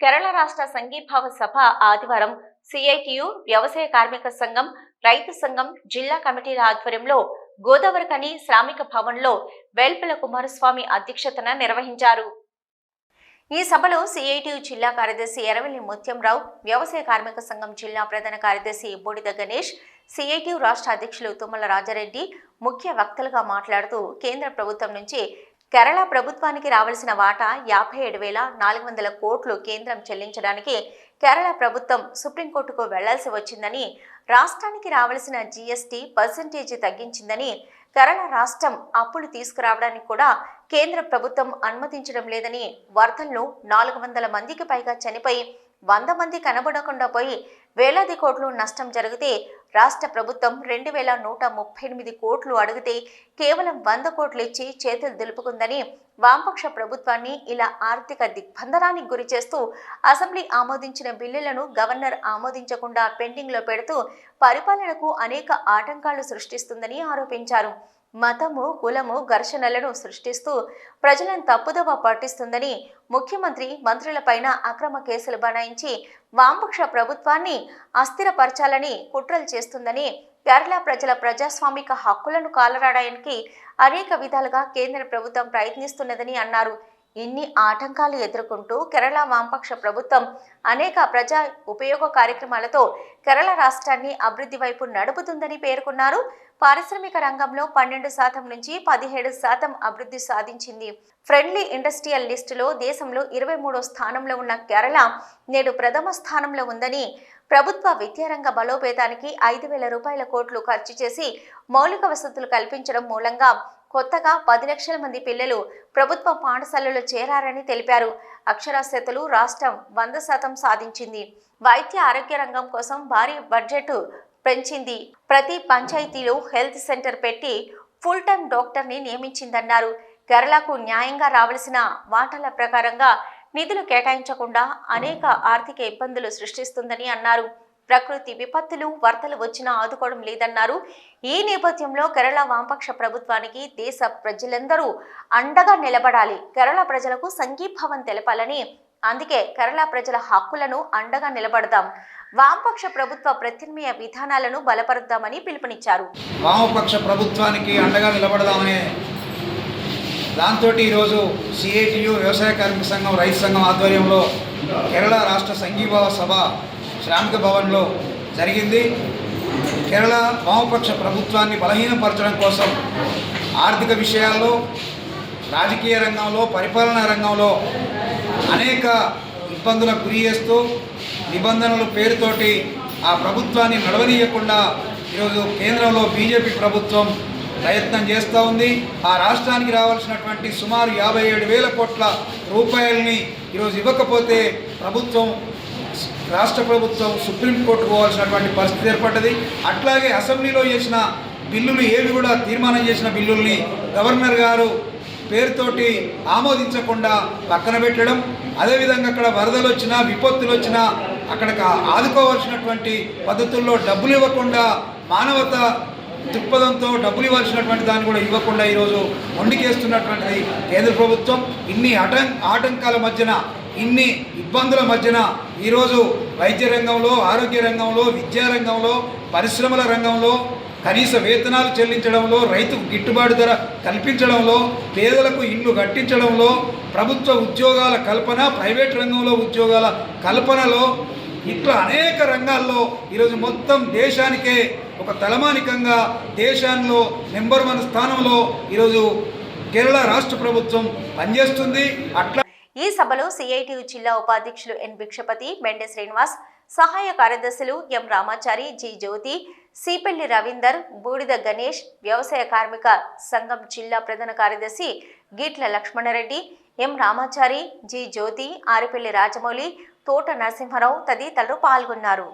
కేరళ రాష్ట్ర సంఘీభావ సభ ఆదివారం సిఐటియు వ్యవసాయ కార్మిక సంఘం రైతు సంఘం జిల్లా కమిటీల ఆధ్వర్యంలో గోదావరికని శ్రామిక భవన్లో వేల్పల కుమారస్వామి అధ్యక్షతన నిర్వహించారు. ఈ సభలో సిఐటియు జిల్లా కార్యదర్శి ఎరవెల్లి ముత్యంరావు వ్యవసాయ కార్మిక సంఘం జిల్లా ప్రధాన కార్యదర్శి బూడిద గణేష్ సిఐటియు రాష్ట్ర అధ్యక్షులు తుమ్మల రాజారెడ్డి ముఖ్య వక్తలుగా మాట్లాడుతూ కేంద్ర ప్రభుత్వం నుంచి కేరళ ప్రభుత్వానికి రావాల్సిన వాటా యాభై ఏడు వేల నాలుగు వందల కోట్లు కేంద్రం చెల్లించడానికి కేరళ ప్రభుత్వం సుప్రీంకోర్టుకు వెళ్ళాల్సి వచ్చిందని రాష్ట్రానికి రావాల్సిన జీఎస్టీ పర్సంటేజీ తగ్గించిందని కేరళ రాష్ట్రం అప్పులు తీసుకురావడానికి కూడా కేంద్ర ప్రభుత్వం అనుమతించడం లేదని వరదల్లో నాలుగు వందల మందికి పైగా చనిపోయి వంద మంది కనబడకుండా పోయి వేలాది కోట్లు నష్టం జరిగితే రాష్ట్ర ప్రభుత్వం రెండు వేల నూట ముప్పై ఎనిమిది కోట్లు అడిగితే కేవలం వంద కోట్లు ఇచ్చి చేతులు దులుపుకుందని వామపక్ష ప్రభుత్వాన్ని ఇలా ఆర్థిక దిగ్బంధనానికి గురి చేస్తూ అసెంబ్లీ ఆమోదించిన బిల్లులను గవర్నర్ ఆమోదించకుండా పెండింగ్లో పెడుతూ పరిపాలనకు అనేక ఆటంకాలు సృష్టిస్తుందని ఆరోపించారు. మతము కులము ఘర్షణలను సృష్టిస్తూ ప్రజలను తప్పుదోవ పట్టిస్తుందని ముఖ్యమంత్రి మంత్రులపైన అక్రమ కేసులు బనాయించి వామపక్ష ప్రభుత్వాన్ని అస్థిరపరచాలని కుట్రలు చేస్తుందని కేరళ ప్రజల ప్రజాస్వామిక హక్కులను కాలరాయడానికి అనేక విధాలుగా కేంద్ర ప్రభుత్వం ప్రయత్నిస్తున్నదని అన్నారు. ఇన్ని ఆటంకాలు ఎదుర్కొంటూ కేరళ వామపక్ష ప్రభుత్వం అనేక ప్రజా ఉపయోగ కార్యక్రమాలతో కేరళ రాష్ట్రాన్ని అభివృద్ధి వైపు నడుపుతుందని పేర్కొన్నారు. పారిశ్రామిక రంగంలో పన్నెండు శాతం నుంచి పదిహేడు శాతం అభివృద్ధి సాధించింది. ఫ్రెండ్లీ ఇండస్ట్రియల్ లిస్టులో దేశంలో ఇరవై మూడో స్థానంలో ఉన్న కేరళ నేడు ప్రథమ స్థానంలో ఉందని ప్రభుత్వ విద్యారంగ బలోపేతానికి ఐదు వేల రూపాయల కోట్లు ఖర్చు చేసి మౌలిక వసతులు కల్పించడం మూలంగా కొత్తగా పది లక్షల మంది పిల్లలు ప్రభుత్వ పాఠశాలలో చేరారని తెలిపారు. అక్షరాస్యతలు రాష్ట్రం వంద శాతం సాధించింది. వైద్య ఆరోగ్య రంగం కోసం భారీ బడ్జెట్ పెంచింది. ప్రతి పంచాయతీలో హెల్త్ సెంటర్ పెట్టి ఫుల్ టైం డాక్టర్ని నియమించిందన్నారు. కేరళకు న్యాయంగా రావాల్సిన వాటాల ప్రకారంగా నిధులు కేటాయించకుండా అనేక ఆర్థిక ఇబ్బందులు సృష్టిస్తుందని అన్నారు. ప్రకృతి విపత్తులు వరదలు వచ్చినా ఆదుకోవడం లేదన్నారు. ఈ నేపథ్యంలో కేరళ వామపక్ష ప్రభుత్వానికి దేశ ప్రజలందరూ అండగా నిలబడాలి. కేరళ ప్రజలకు సంఘీభావం తెలపాలని అందుకే కేరళ ప్రజల హక్కులను అండగా నిలబడదాం. వామపక్ష ప్రభుత్వ ప్రత్యామ్నాయ విధానాలను బలపరుద్దామని పిలుపునిచ్చారు. వామపక్ష ప్రభుత్వానికి అండగా నిలబడదామనే దాంతో ఈరోజు సిఐటియు వ్యవసాయ కార్మిక సంఘం రైతు సంఘం ఆధ్వర్యంలో కేరళ రాష్ట్ర సంఘీభావ సభ శ్రామిక భవన్లో జరిగింది. కేరళ వామపక్ష ప్రభుత్వాన్ని బలహీనపరచడం కోసం ఆర్థిక విషయాల్లో రాజకీయ రంగంలో పరిపాలనా రంగంలో అనేక ఇబ్బందులకు గురి చేస్తూ నిబంధనల పేరుతోటి ఆ ప్రభుత్వాన్ని నడవనీయకుండా ఈరోజు కేంద్రంలో బీజేపీ ప్రభుత్వం ప్రయత్నం చేస్తూ ఉంది. ఆ రాష్ట్రానికి రావాల్సినటువంటి సుమారు యాభై ఏడు వేల కోట్ల రూపాయలని ఈరోజు ఇవ్వకపోతే ప్రభుత్వం రాష్ట్ర ప్రభుత్వం సుప్రీంకోర్టు పోవాల్సినటువంటి పరిస్థితి ఏర్పడ్డది. అట్లాగే అసెంబ్లీలో చేసిన బిల్లులు ఏవి కూడా తీర్మానం చేసిన బిల్లుల్ని గవర్నర్ గారు పేరుతోటి ఆమోదించకుండా పక్కన పెట్టడం. అదేవిధంగా అక్కడ వరదలు వచ్చినా విపత్తులు వచ్చినా అక్కడికి ఆదుకోవాల్సినటువంటి పద్ధతుల్లో డబ్బులు ఇవ్వకుండా మానవత దృక్పథంతో డబ్బులు ఇవ్వాల్సినటువంటి దాన్ని కూడా ఇవ్వకుండా ఈరోజు వండికేస్తున్నటువంటిది కేంద్ర ప్రభుత్వం ఇన్ని ఆటం ఆటంకాల మధ్యన ఇన్ని ఇబ్బందుల మధ్యన ఈరోజు వైద్య రంగంలో ఆరోగ్య రంగంలో విద్యా రంగంలో పరిశ్రమల రంగంలో కనీస వేతనాలు చెల్లించడంలో రైతుకు గిట్టుబాటు ధర కల్పించడంలో పేదలకు ఇండ్లు కట్టించడంలో ప్రభుత్వ ఉద్యోగాల కల్పన ప్రైవేట్ రంగంలో ఉద్యోగాల కల్పనలో ఇట్లా అనేక రంగాల్లో ఈరోజు మొత్తం దేశానికే ఒక తలమానికంగా దేశంలో నెంబర్ వన్ స్థానంలో ఈరోజు కేరళ రాష్ట్ర ప్రభుత్వం పనిచేస్తుంది. అట్లా ఈ సభలో సిఐటియు జిల్లా ఉపాధ్యక్షులు ఎన్ భిక్షపతి మెండే శ్రీనివాస్ సహాయ కార్యదర్శులు ఎం రామాచారి జి జ్యోతి సిపెల్లి రవీందర్ బూడిద గణేష్ వ్యవసాయ కార్మిక సంఘం జిల్లా ప్రధాన కార్యదర్శి గీట్ల లక్ష్మణరెడ్డి ఎం రామాచారి జి జ్యోతి ఆరిపల్లి రాజమౌళి తోట నరసింహారావు తదితరులు పాల్గొన్నారు.